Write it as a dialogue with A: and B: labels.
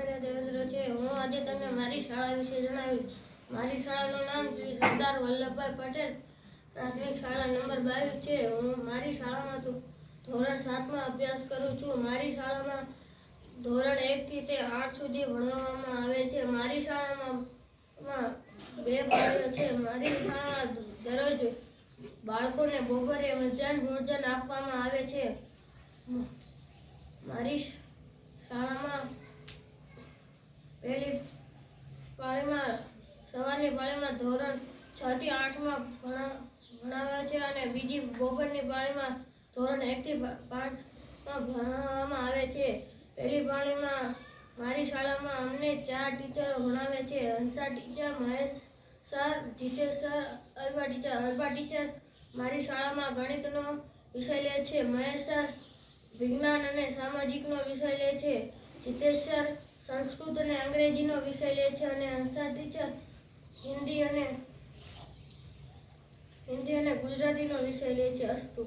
A: કાકડિયા દેવેન્દ્ર છે, હું આજે તમને મારી શાળા વિશે જણાવીશ. મારી શાળાનું નામ શ્રી સરદાર વલ્લભભાઈ પટેલ, પ્રાથમિક શાળા નંબર બાવીસ છે. હું મારી શાળામાં ધોરણ સાતમાં અભ્યાસ કરું છું. મારી શાળામાં ધોરણ એકથી તે આઠ સુધી ભણવામાં આવે છે. મારી શાળામાં બે ભાઈઓ છે. મારી શાળામાં દરરોજ બાળકોને બપોરે મધ્યાહન ભોજન આપવામાં આવે છે. મારી શાળામાં પહેલી પાળીમાં, સવારની પાળીમાં ધોરણ છ થી આઠમાં ભણાવ્યા ભણાવે છે અને બીજી બપોરની પાળીમાં ધોરણ એકથી પાંચમાં ભણાવવામાં આવે છે. પહેલી પાળીમાં મારી શાળામાં અમને ચાર ટીચરો ભણાવે છે. Hansa teacher, Mahesh sir, Jitesh sir, Alpa teacher. Alpa teacher મારી શાળામાં ગણિતનો વિષય લે છે. મહેશ સર વિજ્ઞાન અને સામાજિકનો વિષય લે છે. જીતેશ સર સંસ્કૃત અને અંગ્રેજીનો વિષય લે છે અને હંસા ટીચર હિન્દી અને હિન્દી અને ગુજરાતીનો વિષય લે છે અસ્તુ.